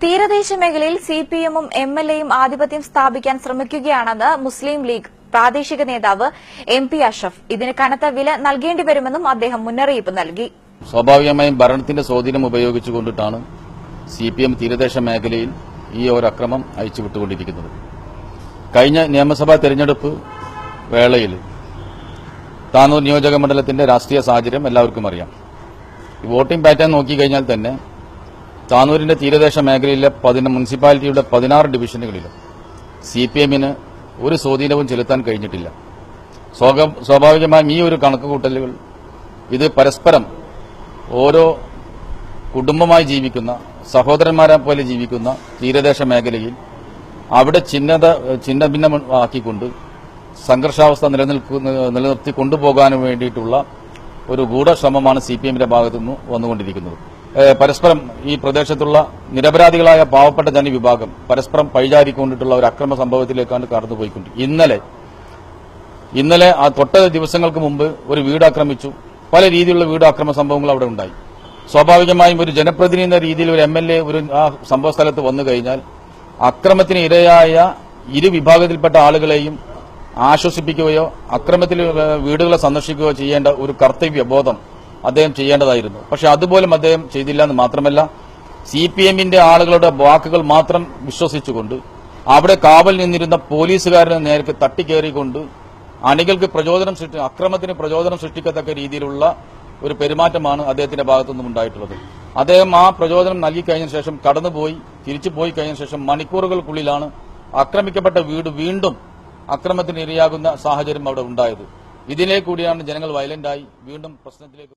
തീരദേശ മേഖലയിൽ സിപിഎമ്മും എം എൽ എയും ആധിപത്യം സ്ഥാപിക്കാൻ ശ്രമിക്കുകയാണെന്ന് മുസ്ലിം ലീഗ് പ്രാദേശിക നേതാവ് എം പി അഷഫ് ഇതിന് കനത്ത വില നൽകേണ്ടി വരുമെന്നും അദ്ദേഹം മുന്നറിയിപ്പ് നൽകി. സ്വാഭാവികമായും ഭരണത്തിന്റെ സ്വാധീനം ഉപയോഗിച്ചുകൊണ്ടിട്ടാണ് സിപിഎം തീരദേശ മേഖലയിൽ ഈ ഒരു അക്രമം അയച്ചുവിട്ടുകൊണ്ടിരിക്കുന്നത് കഴിഞ്ഞ നിയമസഭാ തെരഞ്ഞെടുപ്പ് വേളയിൽ താനൂർ നിയോജക മണ്ഡലത്തിന്റെ രാഷ്ട്രീയ സാഹചര്യം എല്ലാവർക്കും അറിയാം. വോട്ടിംഗ് പാറ്റേൺ നോക്കിക്കഴിഞ്ഞാൽ തന്നെ താനൂരിന്റെ തീരദേശ മേഖലയിലെ പതിന മുനിസിപ്പാലിറ്റിയുടെ പതിനാറ് ഡിവിഷനുകളിലും സി പി എമ്മിന് ഒരു സ്വാധീനവും ചെലുത്താൻ കഴിഞ്ഞിട്ടില്ല. സ്വാഭാവികമായും ഈ ഒരു കണക്കുകൂട്ടലുകൾ ഇത് പരസ്പരം ഓരോ കുടുംബമായി ജീവിക്കുന്ന സഹോദരന്മാരെ പോലെ ജീവിക്കുന്ന തീരദേശ മേഖലയിൽ അവിടെ ചിഹ്നത ചിഹ്ന ഭിന്നമാക്കിക്കൊണ്ട് സംഘർഷാവസ്ഥ നിലനിൽക്കുന്ന നിലനിർത്തി കൊണ്ടുപോകാൻ വേണ്ടിയിട്ടുള്ള ഒരു ഗൂഢശ്രമമാണ് സി പി എമ്മിന്റെ ഭാഗത്തുനിന്ന് വന്നുകൊണ്ടിരിക്കുന്നത്. പരസ്പരം ഈ പ്രദേശത്തുള്ള നിരപരാധികളായ പാവപ്പെട്ട ജനവിഭാഗം പരസ്പരം പഴിചാരിക്കൊണ്ടിട്ടുള്ള ഒരു അക്രമ സംഭവത്തിലേക്കാണ് കടന്നുപോയിക്കൊണ്ട് ഇന്നലെ ഇന്നലെ ആ തൊട്ട ദിവസങ്ങൾക്ക് മുമ്പ് ഒരു വീട് ആക്രമിച്ചു. പല രീതിയിലുള്ള വീട് ആക്രമ സംഭവങ്ങൾ അവിടെ ഉണ്ടായി. സ്വാഭാവികമായും ഒരു ജനപ്രതിനിധി എന്ന രീതിയിൽ ഒരു എം എൽ ഒരു ആ സംഭവ സ്ഥലത്ത് വന്നു കഴിഞ്ഞാൽ അക്രമത്തിന് ഇരയായ ഇരു വിഭാഗത്തിൽപ്പെട്ട ആളുകളെയും ആശ്വസിപ്പിക്കുകയോ അക്രമത്തിൽ വീടുകളെ സന്ദർശിക്കുകയോ ചെയ്യേണ്ട ഒരു കർത്തവ്യ ബോധം അദ്ദേഹം ചെയ്യേണ്ടതായിരുന്നു. പക്ഷെ അതുപോലും അദ്ദേഹം ചെയ്തില്ല എന്ന് മാത്രമല്ല സി പി എമ്മിന്റെ ആളുകളുടെ വാക്കുകൾ മാത്രം വിശ്വസിച്ചുകൊണ്ട് അവിടെ കാവൽ നിന്നിരുന്ന പോലീസുകാരനെ നേരത്തെ തട്ടിക്കേറിക്കൊണ്ട് അണികൾക്ക് പ്രചോദനം സൃഷ്ടി അക്രമത്തിന് പ്രചോദനം സൃഷ്ടിക്കത്തക്ക രീതിയിലുള്ള ഒരു പെരുമാറ്റമാണ് അദ്ദേഹത്തിന്റെ ഭാഗത്തുനിന്നും ഉണ്ടായിട്ടുള്ളത്. അദ്ദേഹം ആ പ്രചോദനം നൽകി കഴിഞ്ഞ ശേഷം കടന്നുപോയി തിരിച്ചു പോയി കഴിഞ്ഞ ശേഷം മണിക്കൂറുകൾക്കുള്ളിലാണ് ആക്രമിക്കപ്പെട്ട വീട് വീണ്ടും അക്രമത്തിന് ഇരയാകുന്ന സാഹചര്യം അവിടെ ഉണ്ടായത്. ഇതിനെ കൂടിയാണ് ജനങ്ങൾ വയലന്റായി വീണ്ടും പ്രശ്നത്തിലേക്ക്